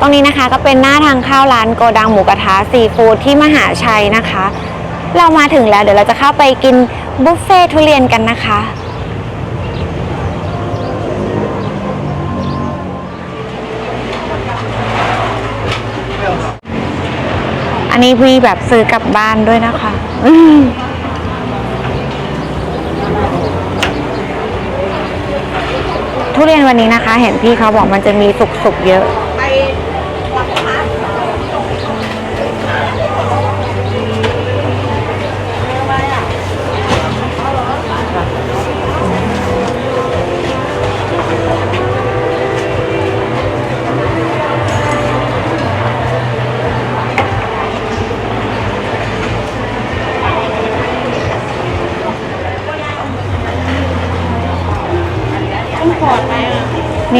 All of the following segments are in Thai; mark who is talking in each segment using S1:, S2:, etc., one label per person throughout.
S1: ตรงนี้นะคะก็เป็นหน้าทางเข้าร้านโกดังหมูกระทะซีฟู้ดที่มหาชัยนะคะ เรามาถึงแล้วเดี๋ยวเราจะเข้าไปกินบุฟเฟ่ทุเรียนกันนะคะ อันนี้มีแบบซื้อกลับบ้านด้วยนะคะทุเรียนวันนี้นะคะ เห็นพี่เขาบอกมันจะมีสุกๆเยอะ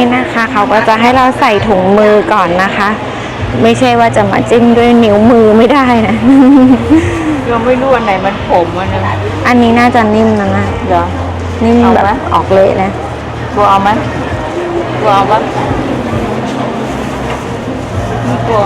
S1: นี่นะคะ เขาก็จะให้เราใส่ถุงมือก่อนนะคะ ไม่ใช่ว่าจะมาจิ้มด้วยนิ้วมือไม่ได้นะ
S2: ยังไม่รู้อันไหนมันผมอันนึง
S1: อันนี้น่าจะนิ่มนะนะ
S2: เหรอ
S1: นิ่ม
S2: เอา
S1: แบ
S2: ไหม
S1: บออกเละนะ
S2: บัวเอาไหมบัวเอาปะไม่กลัว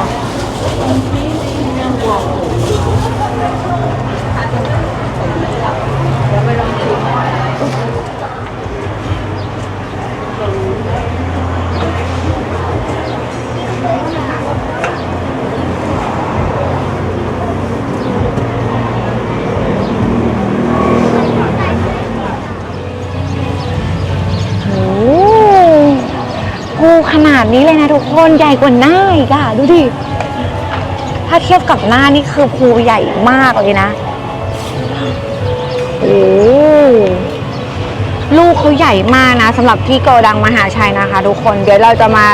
S1: โอ้โห ขนาดนี้เลยนะทุกคนใหญ่กว่าหน้าอีกอะดูดิ ถ้าเทียบกับหน้านี่คือภูใหญ่มากเลยนะโอ้ลูกเขาใหญ่มากนะสำหรับที่โกดังมหาชัยนะคะ ทุกคนเดี๋ยวเราจะมา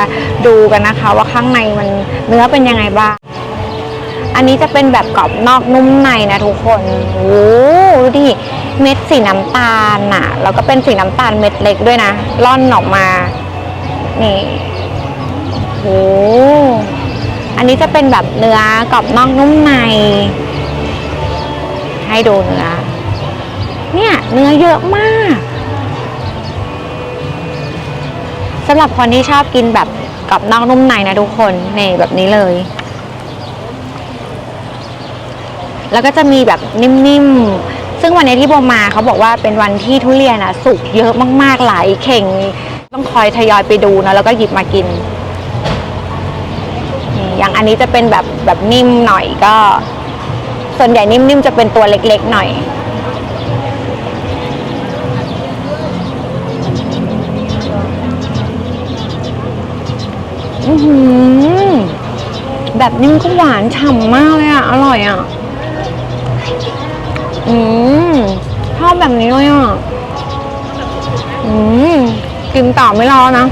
S1: ดูกันนะคะ ว่าข้างในมันเนื้อเป็นยังไงบ้างอันนี้จะเป็นแบบกรอบนอกนุ่มในนะทุกคนโอ้ดูดิเม็ดสีน้ำตาลน่ะแล้วก็เป็นสีน้ำตาลเม็ดเล็กด้วยนะ ร่อนออกมา นี่โอ้อันนี้จะเป็นแบบเนื้อกรอบนอกนุ่มใน ให้ดูเนื้อ เนี่ยเนื้อเยอะมากสำหรับคนที่ชอบกินแบบกรอบนอกนุ่มในนะทุกคนนี่แบบนี้เลย แล้วก็จะมีแบบนิ่มๆ ซึ่งวันนี้ที่โบมาเขาบอกว่าเป็นวันที่ทุเรียนอะสุกเยอะมากๆหลายเข่ง ต้องคอยทยอยไปดูนะแล้วก็หยิบมากิน อย่างอันนี้จะเป็นแบบแบบนิ่มหน่อยก็ ส่วนใหญ่นิ่มๆจะเป็นตัวเล็กๆหน่อยอือแบบนิ่มก็หวานฉ่ำมากเลยอะ อร่อยอะ อืมชอบแบบนี้เลยอะ อืม กินต่อไม่รอนะ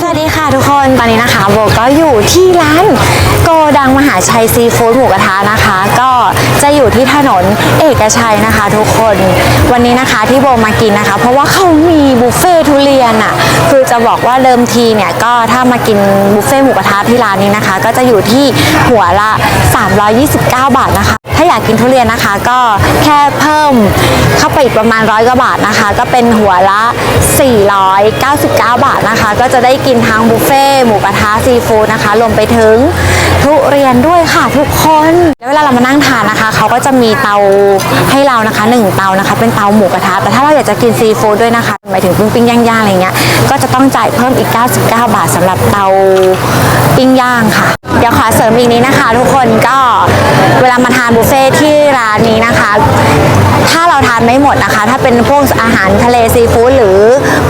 S1: สวัสดีค่ะทุกคนตอนนี้นะคะโบก็อยู่ที่ร้านโกดังมหาชัยซีฟู้ดหมูกระทะนะคะ ก็จะอยู่ที่ถนนเอกชัยนะคะ ทุกคนวันนี้นะคะที่โบมากินนะคะ เพราะว่าเขามีบุฟเฟ่ทุเรียนอะคือจะบอกว่าเดิมทีเนี่ยก็ถ้ามากินบุฟเฟ่หมูกระทะที่ร้านนี้นะคะ ก็จะอยู่ที่หัวละ 329 บาทนะคะาอยากกินทุเรียนนะคะ ก็แค่เพิ่มเข้าไปอีกประมาณร้อยกว่าบาทนะคะ ก็เป็นหัวละ 499 บาทนะคะ ก็จะได้กินทั้งบุฟเฟ่หมูกระทะซีฟู้ดนะคะรวมไปถึงทุเรียนด้วยค่ะทุกคนแล้วเวลาเรามานั่งทานนะคะ เขาก็จะมีเตาให้เรานะคะหนึ่งเตานะคะ เป็นเตาหมูกระทะแต่ถ้าเราอยากจะกินซีฟู้ดด้วยนะคะหมายถึงปิ้งปิ้งย่างๆอะไรเงี้ยก็จะต้องจ่ายเพิ่มอีก 99 บาทสำหรับเตาปิ้งย่างค่ะ เดี๋ยวขอเสริมอีกนี้นะคะ ทุกคนก็เวลามาทานบุฟเฟ่ที่ร้านนี้นะคะ ถ้าเราทานไม่หมดนะคะ ถ้าเป็นพวกอาหารทะเลซีฟู้ดหรือ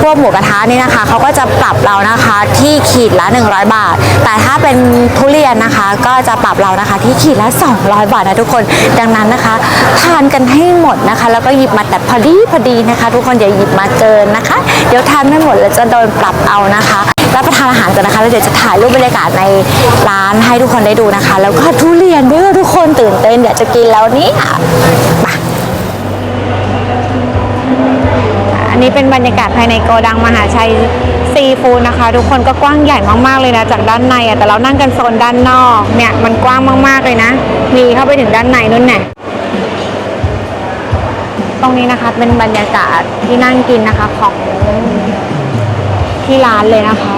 S1: พวกหมูกระทะนี่นะคะเขาก็จะปรับเรานะคะที่ขีดละ 100 บาท แต่ถ้าเป็นทุเรียนนะคะ ก็จะปรับเรานะคะที่ขีดละ 200 บาทนะทุกคนดังนั้นนะคะ ทานกันให้หมดนะคะ แล้วก็หยิบมาแต่พอดีพอดีนะคะ ทุกคนอย่าหยิบมาเกินนะคะ เดี๋ยวทานไม่หมดแล้วจะโดนปรับเอานะคะ รับประทานอาหารกันนะคะแล้วเดี๋ยวจะถ่ายรูปบรรยากาศในร้านให้ทุกคนได้ดูนะคะ แล้วก็ทุเรียนด้วยทุกคนตื่นเต้นอยากจะกินแล้วนี่ยไปอันนี้เป็นบรรยากาศภายในโกดังมหาชัยซีฟู้ดนะคะ ทุกคนก็กว้างใหญ่มากๆเลยนะ จากด้านในอะแต่เรานั่งกันโซนด้านนอกเนี่ยมันกว้างมากๆเลยนะ มีเข้าไปถึงด้านในนู่นเนี่ยตรงนี้นะคะเป็นบรรยากาศที่นั่งกินนะคะของที่ร้านเลยนะคะ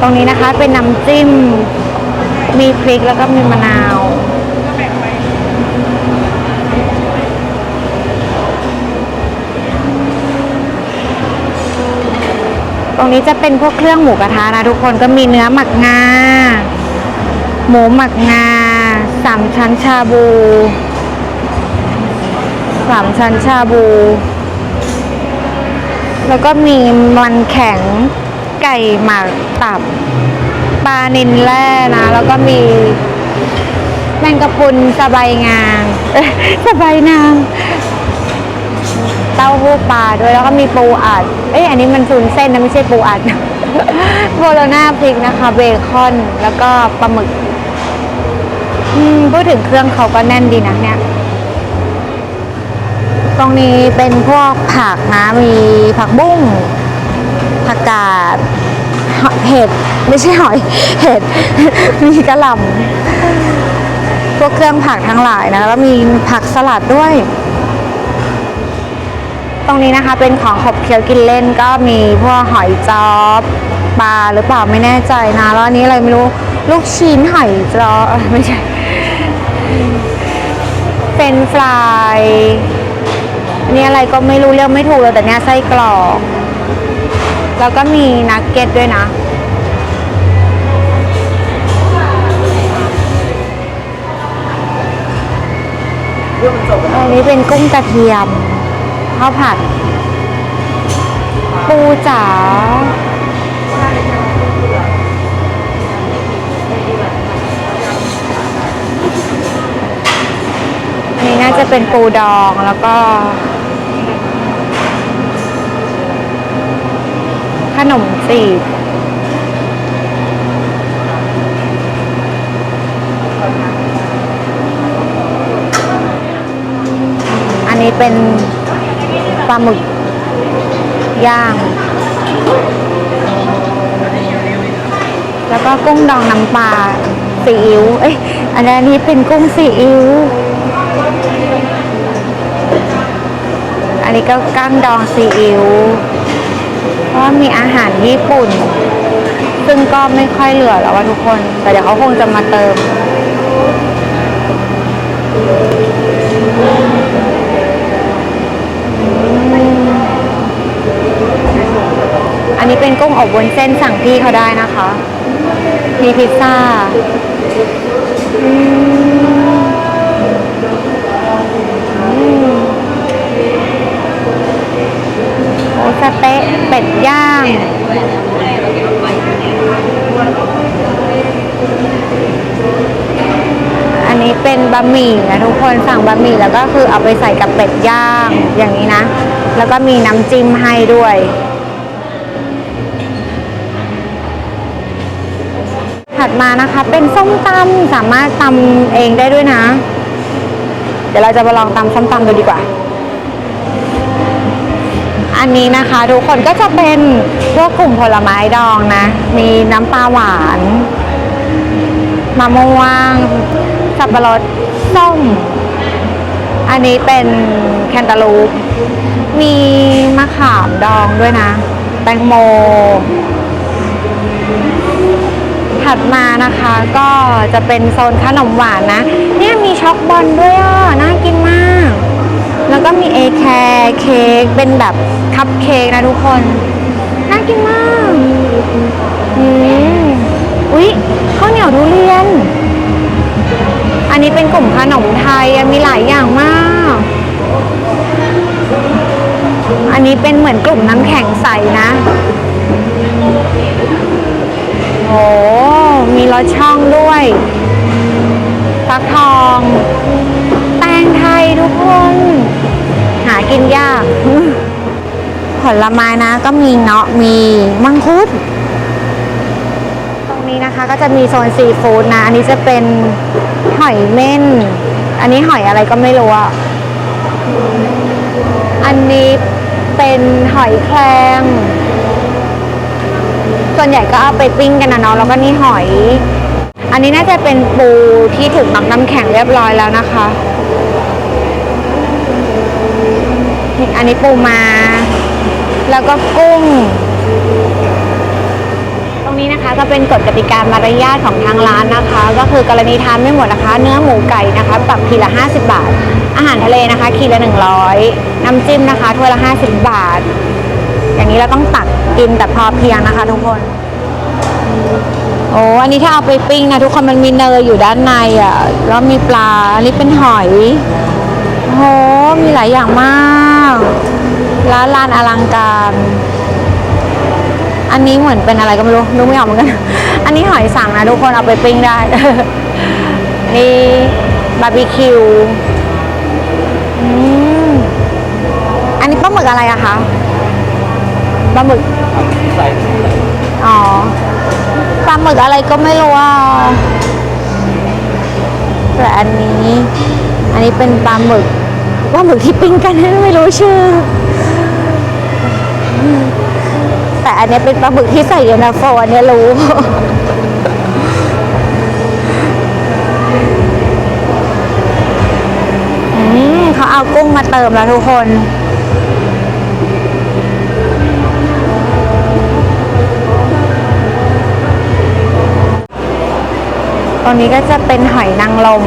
S1: ตรงนี้นะคะเป็นน้ำจิ้ม มีพริกแล้วก็มีมะนาวตรงนี้จะเป็นพวกเครื่องหมูกระทะนะทุกคนก็มีเนื้อหมักงา หมูหมักงาสามชั้นชาบูสามชั้นชาบู แล้วก็มีมันแข็ง ไก่หมักตับปลานินแร่นะ แล้วก็มีแมงกะพรุนสบายงางสบายนางเต้าหู้ปลาด้วยแล้วก็มีปูอัด เอ้ยอันนี้มันซูนเส้นนะไม่ใช่ปูอัดโบโลน่าพริกนะคะ เบคอนแล้วก็ปลาหมึกพูดถึงเครื่องเขาก็แน่นดีนะเนี่ย ตรงนี้เป็นพวกผักนะ มีผักบุ้ง ผักกาดเห็ดไม่ใช่หอยเห็ดมีกระหล่ำพวกเครื่องผักทั้งหลายนะแล้วมีผักสลัดด้วย ตรงนี้นะคะเป็นของขบเคี้ยวกินเล่นก็มีพวกหอยจอบปลาหรือเปล่าไม่แน่ใจนะแล้วอันนี้อะไรไม่รู้ลูกชิ้นหอยจอเอ้ยไม่ใช่เป็นฟรายนี่อะไรก็ไม่รู้เรียกไม่ถูกเลยแต่เนี้ยไส้กรอก แล้วก็มีนักเก็ตด้วยนะ อันนี้เป็นกุ้งกระเทียมข้าวผัด ปูจ๋าอันนี้น่าจะเป็นปูดองแล้วก็ นมจีบอันนี้เป็นปลาหมึกย่าง แล้วก็กุ้งดองน้ำปลาซีอิ๊วเอ้ยอันนี้เป็นกุ้งซีอิ๊วอันนี้ก็กั้งดองซีอิ๊ว เพราะมีอาหารญี่ปุ่น ซึ่งก็ไม่ค่อยเหลือแล้วว่าทุกคน แต่เดี๋ยวเขาคงจะมาเติม อันนี้เป็นกุ้งอบบนเส้นสั่งพี่เขาได้นะคะ มีพิซซ่าอืมอืมโอ้ สเต๊ะเป็ดย่าง อันนี้เป็นบะหมี่นะทุกคนสั่งบะหมี่แล้วก็คือเอาไปใส่กับเป็ดย่างอย่างนี้นะ แล้วก็มีน้ำจิ้มให้ด้วยถัดมานะคะเป็นส้มตำสามารถตำเองได้ด้วยนะ เดี๋ยวเราจะมาลองตำส้มตำดูดีกว่า อันนี้นะคะ ทุกคนก็จะเป็นพวกกลุ่มผลไม้ดองนะ มีน้ำปลาหวานมะม่วง สับปะรดส้ม อันนี้เป็นแคนตาลูป มีมะขามดองด้วยนะ แตงโม ถัดมานะคะก็จะเป็นโซนขนมหวานนะ เนี่ยมีช็อกบอลด้วยอะ น่ากินมาก แล้วก็มีเอแคร์เค้กเป็นแบบคัพเค้กนะทุกคน น่ากินมากอืมอุ๊ยข้าวเหนียวทุเรียน อันนี้เป็นกลุ่มขนมไทยมีหลายอย่างมาก อันนี้เป็นเหมือนกลุ่มน้ำแข็งใสนะโอ้มีรสช่องด้วยฟักทอง แตงไทยทุกคนากินยาก ผลไม้นะก็มีเงาะมีมังคุด ตรงนี้นะคะก็จะมีโซนซีฟู้ดนะ อันนี้จะเป็นหอยเม่น อันนี้หอยอะไรก็ไม่รู้อะอันนี้เป็นหอยแครงส่วนใหญ่ก็เอาไปปิ้งกันนะเนาะแล้วก็นี่หอย อันนี้น่าจะเป็นปูที่ถูกหมักน้ำแข็งเรียบร้อยแล้วนะคะนี่ อันนี้ปูมา แล้วก็กุ้ง ตรงนี้นะคะก็เป็นกฎกติกามารยาทของทางร้านนะคะ ก็คือกรณีทานไม่หมดนะคะ เนื้อหมูไก่นะคะปรับขีละ 50 บาท อาหารทะเลนะคะขีละ 100 น้ำจิ้มนะคะถ้วยละ 50 บาท อย่างนี้เราต้องตักกินแต่พอเพียงนะคะทุกคนโอ้อันนี้ถ้าเอาไปปิ้งนะทุกคนมันมีเนยอยู่ด้านในอะ แล้วมีปลา อันนี้เป็นหอย โอ้โหมีหลายอย่างมาก ร้านลานอลังการ อันนี้เหมือนเป็นอะไรก็ไม่รู้ดูไม่ออกเหมือนกัน อันนี้หอยสังนะทุกคนเอาไปปิ้งได้ นี่บาร์บีคิวอืมอันนี้ปลาหมึกอะไรอะคะปลาหมึก
S2: ใส่
S1: อ๋อปลาหมึกอะไรก็ไม่รู้อะแต่อันนี้ อันนี้เป็นปลาหมึก ปลาหมึกที่ปิ้งกันไม่รู้ชื่อ แต่อันนี้เป็นปลาหมึกที่ใส่เย็นตาโฟอันนี้รู้อืมเขาเอากุ้งมาเติมแล้วทุกคนตรงนี้ก็จะเป็นหอยนางรม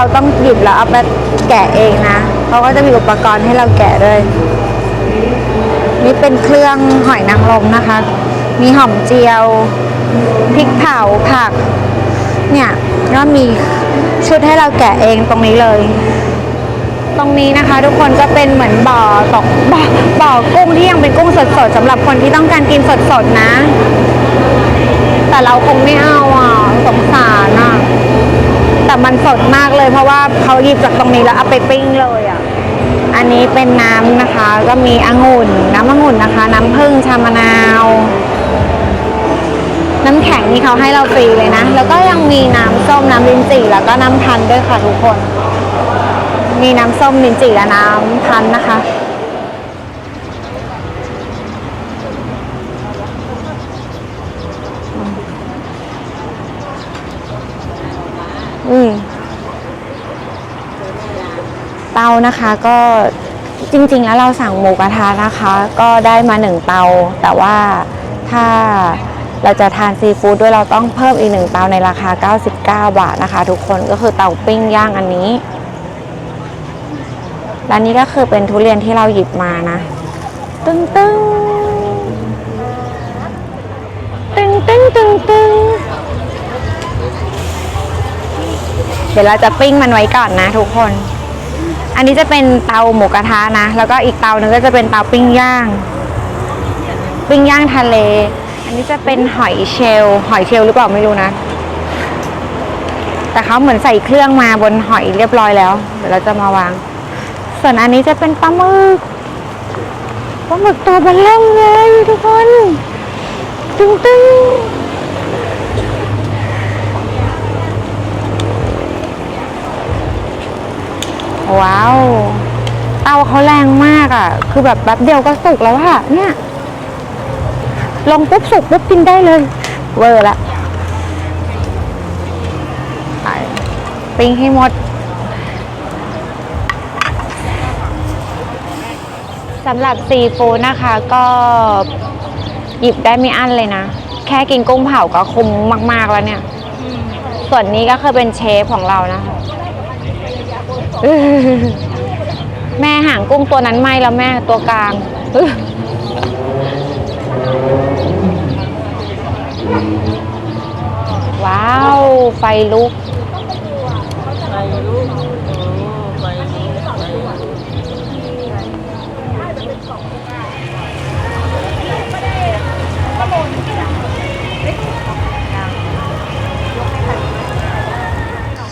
S1: เราต้องหยิบแล้วเอาไปแกะเองนะเขาก็จะมีอุปกรณ์ให้เราแกะด้วย นี่เป็นเครื่องหอยนางรมนะคะ มีหอมเจียวพริกเผาผัก เนี่ยก็มีชุดให้เราแกะเองตรงนี้เลย ตรงนี้นะคะ ทุกคนก็เป็นเหมือนบ่อตกบ่อบ่อกุ้งที่ยังเป็นกุ้งสดๆสำหรับคนที่ต้องการกินสดๆนะ แต่เราคงไม่เอาอะสงสารอะแต่มันสดมาก เลยเพราะว่าเขาหยิบจากตรงนี้แล้วเอาไปปิ้งเลยอะ อันนี้เป็นน้ำนะคะ ก็มีองุ่น น้ำองุ่นนะคะ น้ำผึ้งชามะนาว น้ำแข็งนี่เขาให้เราฟรีเลยนะ แล้วก็ยังมีน้ำส้มน้ำลิ้นจี่แล้วก็น้ำพันด้วยค่ะทุกคน มีน้ำส้มลิ้นจี่และน้ำพันนะคะ อืม เตา นะคะก็จริงๆ แล้วเราสั่งหมูกระทะนะคะ ก็ได้มาหนึ่งเตา แต่ว่าถ้าเราจะทานซีฟู้ดด้วยเราต้องเพิ่มอีกหนึ่งเตาในราคา 99 บาทนะคะ ทุกคนก็คือเตาปิ้งย่างอันนี้และนี่ก็คือเป็นทุเรียนที่เราหยิบมานะ ตึ้งตึ้งตึ้งตึ้งตึ้งตึ้งเดี๋ยวเราจะปิ้งมันไว้ก่อนนะทุกคน อันนี้จะเป็นเตาหมูกระทะนะ แล้วก็อีกเตาหนึงก็จะเป็นเตาปิ้งย่าง ปิ้งย่างทะเล อันนี้จะเป็นหอยเชลล์หอยเชลล์หรือเปล่าไม่รู้นะ แต่เขาเหมือนใส่เครื่องมาบนหอยเรียบร้อยแล้ว เดี๋ยวเราจะมาวาง ส่วนอันนี้จะเป็นปลาหมึกปลาหมึกตัวเบันเริ่มเลยทุกคน ตึ้งตึ้ง ว้าว เตาเขาแรงมากอะ คือแบบแป๊บเดียวก็สุกแล้วอะเนี่ย ลงปุ๊บสุกปุ๊บกินได้เลย เวอร์ละไปปิ้งให้หมดสำหรับซีฟู้ดนะคะก็หยิบได้ไม่อั้นเลยนะ แค่กินกุ้งเผาก็คุ้มมาก ๆ แล้วเนี่ย ส่วนนี้ก็คือเป็นเชฟของเรานะคะ แม่หางกุ้งตัวนั้นไหมแล้วแม่ตัวกลางอื้อว้าว ไฟลุก
S2: ไปลูกโอ้ไปไป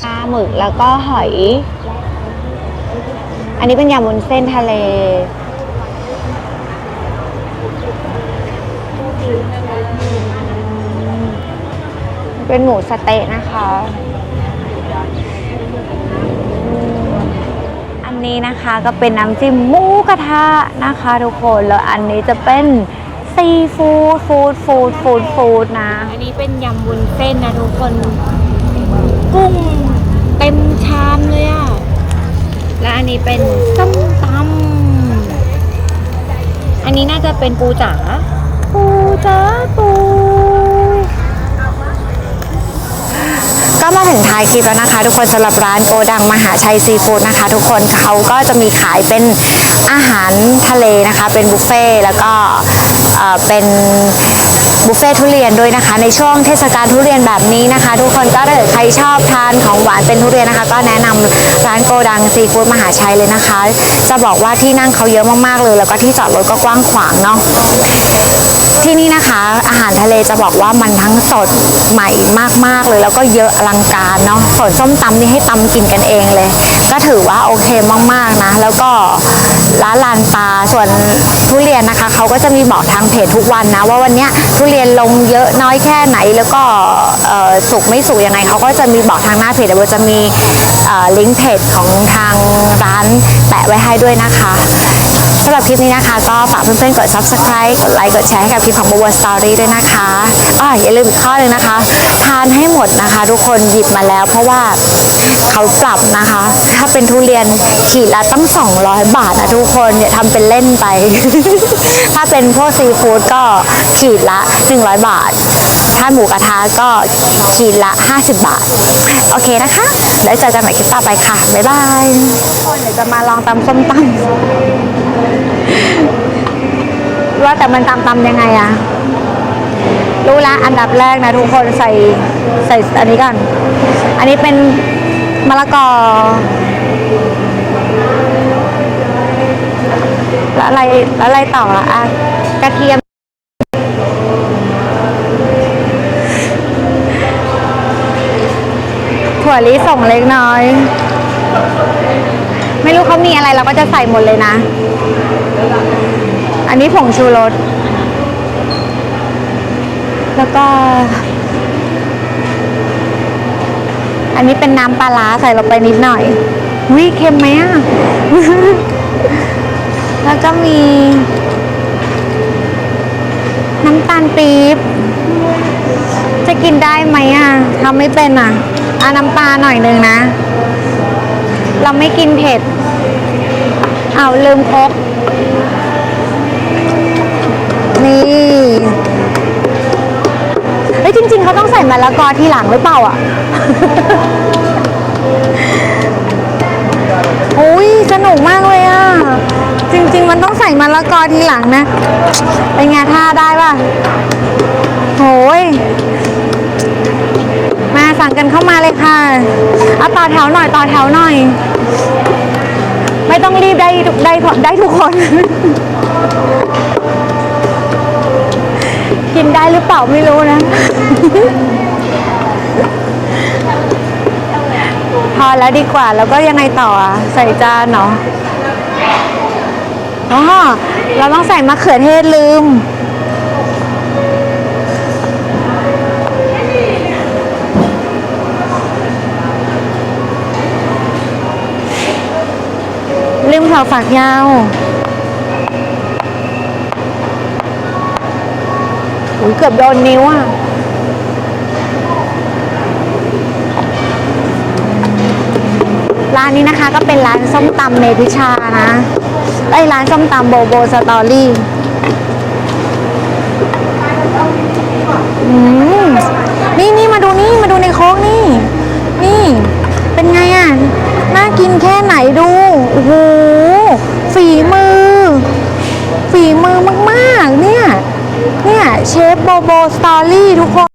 S1: ปลาหมึกแล้วก็หอย อันนี้เป็นยำวุ้นเส้นทะเล เป็นหมูสะเต๊ะนะคะ อันนี้นะคะก็เป็นน้ำจิ้มหมูกระทะนะคะทุกคน แล้วอันนี้จะเป็นซีฟู้ดฟู้ดฟู้ดฟู้ดฟู้ดนะ
S2: อันนี้เป็นยำวุ้นเส้นนะทุกคน
S1: กุ้ง และอันนี้เป็นส้มตำอันนี้น่าจะเป็นปูจ๋าปูจ๋าปู ก็มาถึงท้ายคลิปแล้วนะคะ ทุกคนสำหรับร้านโกดังมหาชัยซีฟู้ดนะคะ ทุกคนเขาก็จะมีขายเป็นอาหารทะเลนะคะ เป็นบุฟเฟ่ต์แล้วก็เอ่อเป็นบุฟเฟ่ต์ทุเรียนด้วยนะคะ ในช่วงเทศกาลทุเรียนแบบนี้นะคะ ทุกคนก็ถ้าเกิดใครชอบทานของหวานเป็นทุเรียนนะคะ ก็แนะนำร้านโกดังซีฟู้ดมหาชัยเลยนะคะ จะบอกว่าที่นั่งเขาเยอะมากๆเลย แล้วก็ที่จอดรถก็กว้างขวางเนาะ ที่นี่นะคะอาหารทะเลจะบอกว่ามันทั้งสดใหม่มากๆเลย แล้วก็เยอะอลังการเนาะส่วนส้มตำนี่ให้ตำกินกันเองเลย ก็ถือว่าโอเคมากๆนะ แล้วก็ร้านลานตาส่วนทุเรียนนะคะเขาก็จะมีบอกทางเพจทุกวันนะ ว่าวันนี้ทุเรียนลงเยอะน้อยแค่ไหน แล้วก็สุกไม่สุกยังไงเขาก็จะมีบอกทางหน้าเพจเดี๋ยวจะมีลิงก์เพจของทางร้านแปะไว้ให้ด้วยนะคะำหรับคลิปนี้นะคะ ก็ฝากเพื่อนๆกด subscribe กดไลค์กดแชร์ให้กับคลิปของบัวสตอรี่ด้วยนะคะอ่าอย่าลืมอีกข้อหนึ่งนะคะ ทานให้หมดนะคะ ทุกคนหยิบมาแล้ว เพราะว่าเขาปรับนะคะ ถ้าเป็นทุเรียนขีดละตั้ง 200 บาทนะทุกคนอย่าทำเป็นเล่นไป ถ้าเป็นพวกซีฟู้ดก็ขีดละ 100 บาท ถ้าหมูกระทะก็ขีดละ 50 บาท โอเคนะคะ แล้วเจอกันใหม่คลิปต่อไปค่ะ บ๊ายบายเดี๋ยวจะมาลองตำส้มตำ ว่าแต่มันตำตำยังไงอะรู้ละอันดับแรกนะทุกคนใส่ใส่อันนี้ก่อน อันนี้เป็นมะละกอแล้วอะไรแล้วอะไรต่ออะอะกระเทียม ถั่วลิสงเล็กน้อย ไม่รู้เขามีอะไรเราก็จะใส่หมดเลยนะ อันนี้ผงชูรส แล้วก็ อันนี้เป็นน้ำปลาร้าใส่ลงไปนิดหน่อยวิเค็มไหมอะ แล้วก็มี น้ำตาลปี๊บ จะกินได้ไหมอะทำไม่เป็นอะอาน้ำปลาหน่อยหนึ่งนะ เราไม่กินเผ็ด เอาลืมครก นี่เฮ้ยจริง ๆเขาต้องใส่มะละกอทีหลังหรือเปล่าอะ โอ้ยสนุกมากเลยอะ จริง ๆ มันต้องใส่มะละกอทีหลังนะ เป็นไงท่าได้ป่ะโหยมาสั่งกันเข้ามาเลยค่ะเอาต่อแถวหน่อยต่อแถวหน่อย ไม่ต้องรีบได้ได้ได้ทุกคน กินได้หรือเปล่าไม่รู้นะ พอแล้วดีกว่าแล้วก็ยังไงต่ออะ ใส่จานเนาะอ๋อเราต้องใส่มะเขือเทศลืม ลืมถั่วฝักยาว เกือบโดนนิ้วอะร้านนี้นะคะก็เป็นร้านส้มตำเมพิชานะไอ้ร้านส้มตำโบโบสตอรี่อืมนี่นี่มาดูนี่มาดูในโค้งนี่ นี่ เป็นไงอะ น่ากินแค่ไหนดูโอ้โหฝีมือ ฝีมือมาก ๆ เนี่ย เนี่ยเชฟโบโบสตอรี่ทุกคน